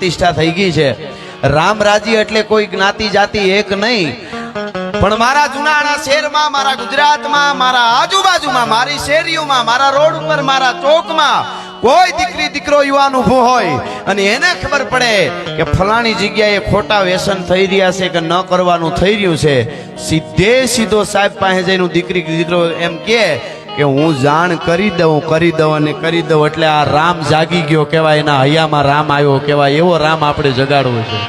પ્રતિષ્ઠા થઈ ગઈ છે. રામ રાજી એટલે કોઈ જ્ઞાતિ જાતિ એક નહીં. પણ મારા જુનાણા શહેરમાં, મારા ગુજરાતમાં, મારા આજુબાજુમાં, મારી શેરીઓમાં, મારા રોડ ઉપર, મારા ચોકમાં કોઈ દીકરી, દીકરો, યુવાન ઊભો હોય અને એને ખબર પડે કે ફલાણી જગ્યાએ ખોટા વ્યસન થઈ રહ્યા છે કે ન કરવાનું થઈ રહ્યું છે. સીધે સીધો સાહેબ પાસે જઈને દીકરી, દીકરો એમ કે કે હું જાણ કરી દઉં કરી દઉં અને કરી દઉં એટલે આ રામ જાગી ગયો કહેવાય, એના હૈયામાં રામ આવ્યો કહેવાય, એવો રામ આપણે જગાડવો છે.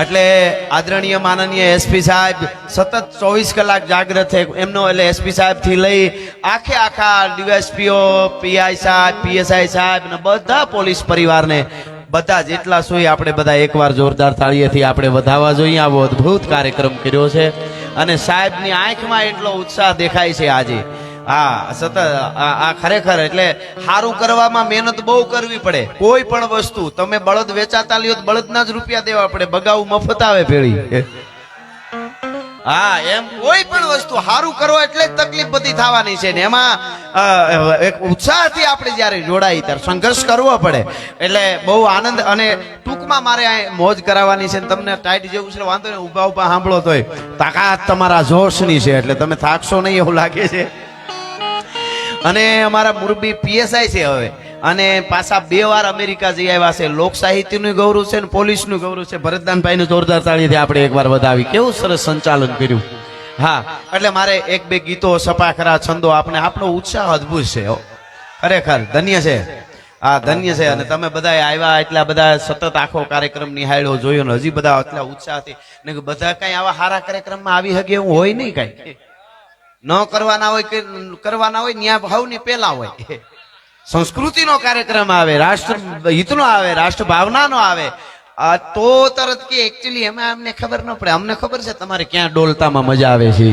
એટલે આદરણીય માનનીય એસપી સાહેબ, સતત ચોવીસ કલાક જાગ્રત છે એમનો એટલે એસપી સાહેબથી લઈ આખે આખા ડીવાયસપીઓ, પીઆઈ સાહેબ, પીએસઆઈ સાહેબ ને બધા પોલીસ પરિવારને બધા જેટલા સુઈ આપણે બધા એકવાર જોરદાર તાળીએથી આપણે વધાવવા જોઈએ. આવો અદ્ભુત કાર્યક્રમ કર્યો છે. અને સાહેબની આંખમાં એટલો ઉત્સાહ દેખાય છે આજે. હા, સતત, આ ખરેખર એટલે સારું કરવામાં મહેનત બહુ કરવી પડે. કોઈ પણ વસ્તુ, તમે બળદ વેચાતા લ્યો તો બળદના જ રૂપિયા દેવા પડે. બગાવું મફત આવે પેળી હા, એમ કોઈ પણ વસ્તુ સારું કરો એટલે જ તકલીફ બધી થવાની છે ને. એમાં એક ઉત્સાહથી આપણે જ્યારે જોડાઈ, ત્યારે સંઘર્ષ કરવો પડે. એટલે બહુ આનંદ અને ટૂંકમાં મારે મોજ કરાવવાની છે તમને ટાઈટ જેવું છે વાંધો નહીં, ઊભા ઊભા સાંભળો તોય. તાકાત તમારા જોશની છે, એટલે તમે થાકશો નહીં એવું લાગે છે. અને અમારા મુરબી પીએસઆઈ છે હવે. અને પાછા બે વાર અમેરિકા જઈ આવ્યા છે. લોક સાહિત્યનું ગૌરવ છે ને પોલીસનું ગૌરવ છે. ભરતદાનભાઈનું જોરદાર તાળીથી આપણે એકવાર વધાવી. કેવું સરસ સંચાલન કર્યું. હા, એટલે મારે એક બે ગીતો સપાખરા છંદો. આપણે આપણો ઉત્સાહ અદ્ભુત છે. ખરેખર, ધન્ય છે. હા, ધન્ય છે. અને તમે બધા આવ્યા એટલા બધા સતત આખો કાર્યક્રમ નિહાળ્યો, જોયો ને હજી બધા એટલા ઉત્સાહથી. ને બધા કઈ આવા સારા કાર્યક્રમમાં આવી શકે એવું હોય નહીં કઈ. ન કરવાના હોય કે કરવાના હોય, ન્યા ભાવની પેલા હોય. સંસ્કૃતિનો કાર્યક્રમ આવે, રાષ્ટ્ર હિતનો આવે રાષ્ટ્ર ભાવનાનો આવે તો તરત કે એકચ્યુઅલી એમાં અમને ખબર ન પડે. અમને ખબર છે તમારે ક્યાં ડોલતામાં મજા આવે છે.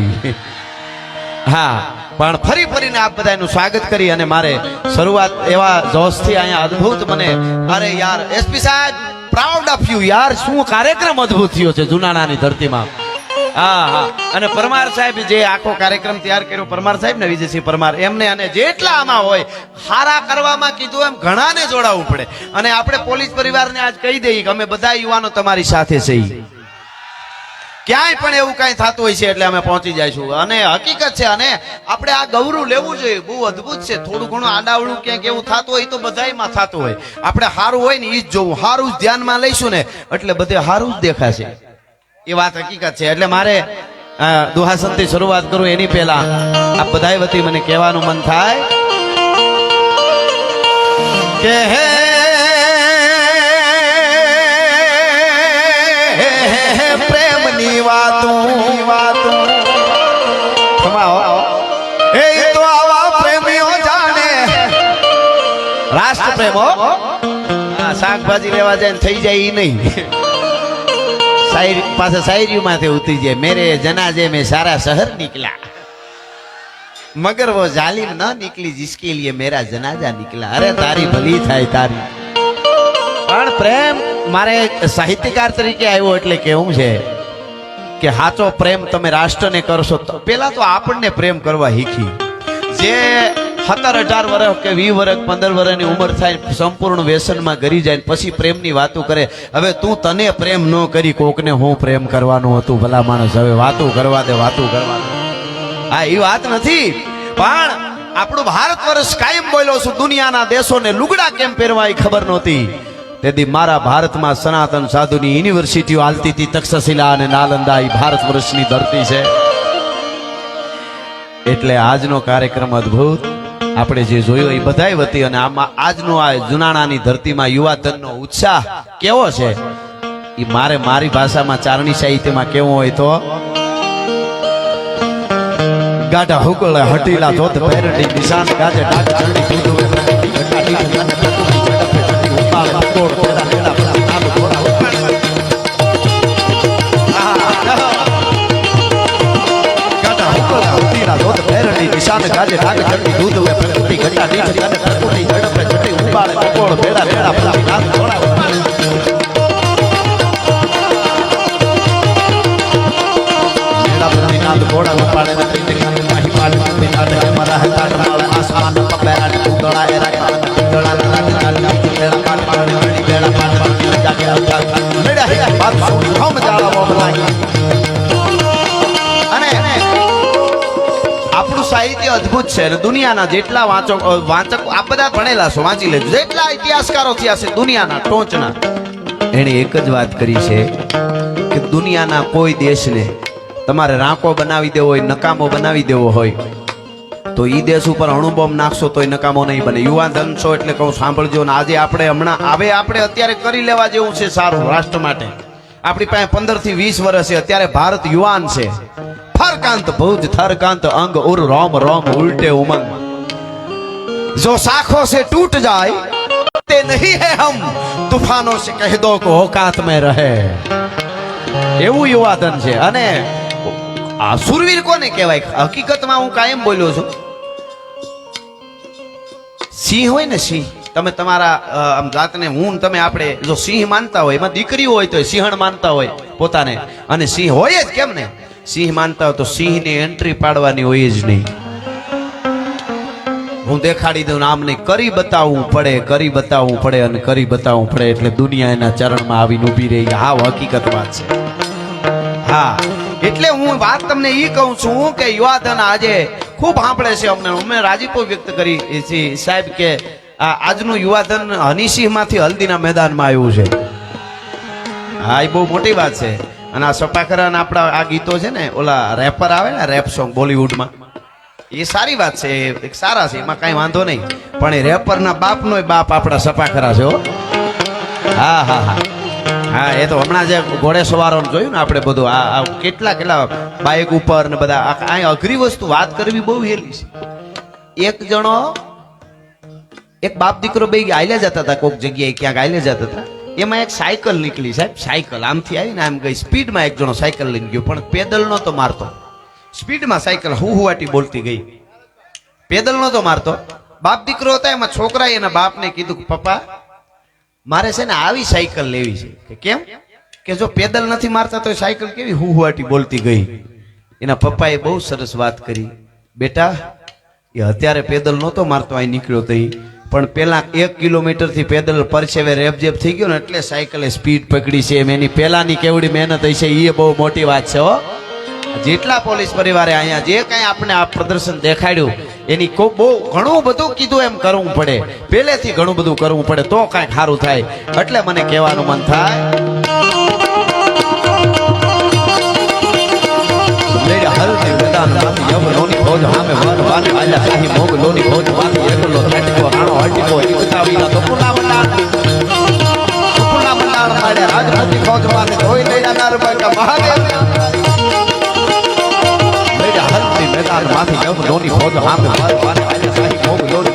હા, પણ ફરી ફરીને આપ બધાનું સ્વાગત કરી અને મારે શરૂઆત એવા જોશથી અહીંયા અદ્ભુત મને, અરે યાર એસપી સાહેબ પ્રાઉડ ઓફ યુ યાર, શું કાર્યક્રમ અદ્ભુત થયો છે જુનાણાની ધરતીમાં. હા હા. અને પરમાર સાહેબ જે આખો કાર્યક્રમ તૈયાર કર્યો, પરમાર સાહેબ ને વિજયસિંહ પરમાર, એમને અને જેટલા આમાં હોય, હારા કરવામાં કીધું એમ ઘણાને જોડાવવું પડે. અને આપણે પોલીસ પરિવારને આજ કહી દઈએ કે અમે બધા યુવાનો તમારી સાથે છીએ ક્યાંય પણ એવું કાંઈ થતું હોય છે એટલે અમે પહોંચી જઈશું. અને હકીકત છે, અને આપણે આ ગૌરવ લેવું જોઈએ. બહુ અદ્ભુત છે. થોડું ઘણું આડાવડું ક્યાંક એવું થતું હોય તો બધાયમાં થતું હોય. આપણે સારું હોય ને એ જ જોવું. સારું જ ધ્યાનમાં લઈશું ને, એટલે બધે સારું જ દેખાશે. એ વાત હકીકત છે. એટલે મારે દુહાસનથી શરૂઆત કરું એની પહેલા. આ બધાય વતી મને કહેવાનું મન થાય. કે હે પ્રેમની વાતું. તો રાષ્ટ્ર પ્રેમ શાકભાજી લેવા જાય થઈ જાય એ નહીં. શાયર પાસે શાયરીમાંથી ઉતરી જાય. મેરે જનાજે મેં સારા શહેર નીકળ્યા. મગર વો જાલિમ ન નીકળી જિસકે લીએ મેરા જનાજા નીકળ્યા. અરે તારી ભલી થાય તારી. પણ પ્રેમ મારે સાહિત્યકાર તરીકે આવ્યો એટલે કેવું છે કે સાચો પ્રેમ તમે રાષ્ટ્રને કરશો પેલા તો આપણને પ્રેમ કરવા શીખી. જે સત્તર અઢાર વર્ષ કે વીસ વર્ષ પંદર વર્ષની ઉંમર થાય, સંપૂર્ણ વ્યસનમાં ગરી જાય પછી પ્રેમની વાતો કરે. હવે તું તને પ્રેમ ન કરી, કોકને હું પ્રેમ કરવાનું હતું. ભલા માણસ, હવે વાતો કરવા દે, વાતો કરવા હા એ વાત નથી. પણ આપણું ભારત વર્ષ કાયમ બોલ્યો છું, દુનિયાના દેશોને લુગડા કેમ પહેરવા એ ખબર નહોતી. તેથી મારા ભારતમાં સનાતન સાધુની યુનિવર્સિટીઓ હાલતી હતી, તક્ષશિલા અને નાલંદા એ ભારત વર્ષની ધરતી છે. એટલે આજનો કાર્યક્રમ અદ્ભુત આપણે જે જોયું એ બધાય વતી અને આમાં આજનો આ જુનાણાની ધરતીમાં યુવાધનનો ઉત્સાહ કેવો છે? એ મારે મારી ભાષામાં ચારણી સાહિત્યમાં કેવો હોય તો? ગાઢા હુકળે, હટીલા ધોત પહેરડી, નિશાન ગાજે ડાક ચંડી કૂદું નિશાન ગાજે ઢાગ ચડતી દૂધ વે પ્રકૃતિ ઘટા નીચ તને પ્રકૃતિ ઝડપે ચટી ઉપાડે કપોળ ભેડા ભેડા પ્રતિ નાથ ઘોડા નાદ ઘોડા ઉપાડે ને ત્રીતે ખાને માહી પાડે. ત્રીતે નાદ હે મારા હે તાડ માળ આસમાન પપે આડ ઉતળા એ રાખા ઉતળા નાદ નાદ ભેડા પાડ પાડ ભેડા પાડ જાગે આવતા મેડા હે બાત સુન હમ જાળા મોબલાઈ આપણું સાહિત્ય અદ્ભુત છે અને દુનિયાના જેટલા વાંચો વાંચક આ બધા ભણેલા છો, વાંચી લેજો. જેટલા ઇતિહાસકારો થયા છે દુનિયાના ટોચના. એણે એક જ વાત કરી છે કે દુનિયાના કોઈ દેશને તમારે રાંકો બનાવી દેવો હોય, નકામો બનાવી દેવો હોય, તો એ દેશ ઉપર અણુબોમ્બ નાખશો તોય નકામો નહીં બને. યુવાન ધન છો એટલે કહું, સાંભળજો ને આજે આપણે હમણાં હવે આપણે અત્યારે કરી લેવા જેવું છે સારું, રાષ્ટ્ર માટે. આપણી પાસે પંદરથી વીસ વર્ષ છે, અત્યારે ભારત યુવાન છે. ફરકાંત ભુજ થરકાંત અંગ ઉર રોમ રોમ ઉલટે ઉમંગ જો શાખો से टूट जाए ते नहीं है हम तूफानों से कह दो को औकात में રહે એવું યુવાધન છે અને આ સુરવીર કોને કહેવાય હકીકતમાં હું કાયમ બોલ્યો છું સિંહ હોય ને સિંહ તમે તમારા અ, આમ જાતને હું ને તમે આપણે જો સિંહ માનતા હોય એમાં દીકરી હોય તો સિંહણ માનતા હોય પોતાને અને સિંહ હોય જ કેમ ને સિંહ માનતા હોય તો સિંહની એન્ટ્રી પાડવાની હોય જ નહીં. હું દેખાડી દઉં આમ નહીં, કરી બતાવવું પડે, કરી બતાવવું પડે અને કરી બતાવવું પડે એટલે દુનિયા એના ચરણમાં આવીને ઊભી રહી હા, હકીકત વાત છે. હા, એટલે હું વાત તમને એ કહું છું કે યુવાધન આજે ખૂબ સાંભળે છે અમને. અમે રાજીપો વ્યક્ત કરી છે. સાહેબ કે આજનું યુવાધન હનીસિંહમાંથી હલ્દીના મેદાનમાં આવ્યું છે. હા, એ બહુ મોટી વાત છે. અને આ સપાખરા આપણા આ ગીતો છે ને, ઓલા રેપર આવે ને રેપ સોંગ બોલિવૂડમાં એ સારી વાત છે એક સારા છે, એમાં કાંઈ વાંધો નહીં. પણ એ રેપરના બાપનો બાપ આપણા સપાખરા છે, હો. હા હા હા. હા, એ તો હમણાં જે ઘોડે સવારો જોયું ને આપણે બધું. આ કેટલા કેટલા બાઇક ઉપર ને બધા, આ અઘરી વસ્તુ વાત કરવી બહુ હેલી છે. એક જણો, એક બાપ દીકરો બે આયલા જતા હતા કોઈક જગ્યાએ, ક્યાંક આયલા જતા હતા. એમાં એક સાયકલ નીકળી સાહેબ, સાયકલ આમથી આવી ને આમ ગઈ. સ્પીડમાં એક જણો સાયકલ લઈને ગયો, પણ પેદલ નહોતો મારતો. સ્પીડમાં સાયકલ હું હુવાટી બોલતી ગઈ. પેદલ નહોતો મારતો. બાપ દીકરો હતા, એમાં છોકરાએ એના બાપને કીધું કે, પપ્પા, મારે છે ને આવી સાયકલ લેવી છે. કે કેમ? કે જો પેદલ નથી મારતા તો સાયકલ કેવી હુવાટી બોલતી ગઈ. એના પપ્પાએ બહુ સરસ વાત કરી. બેટા, એ અત્યારે પેદલ નહોતો મારતો, અહીં નીકળ્યો તો ઈ. પણ પેલા એક કિલોમીટરથી પેદલ પરસેવે રેપજેપ થઈ ગયો ને એટલે સાયકલે સ્પીડ પકડી છે એમ. એની પેલાની કેવડી મહેનત હશે એ બહુ મોટી વાત છે, હો. જેટલા પોલીસ પરિવારે અહીંયા જે કાંઈ આપણે આ પ્રદર્શન દેખાડ્યું, એની ખૂબ બહુ ઘણું બધું કીધું એમ કરવું પડે. પહેલેથી ઘણું બધું કરવું પડે, તો કાંઈક સારું થાય. એટલે મને કહેવાનું મન થાય ફૌજ હામે વર વાર આલા શાહી મોગલોની ફૌજમાંથી એકલો ખેટકો રાણો હટીકો એકતાવીના તો પુલા મંડાણ પુલા મંડાણ માડે રાજપૂતી ફૌજમાંથી ધોઈ લેડા નારબાકા મહાદેવ. લેડા હલ્દી મેદાનમાંથી યવનોની ફૌજ સામે વર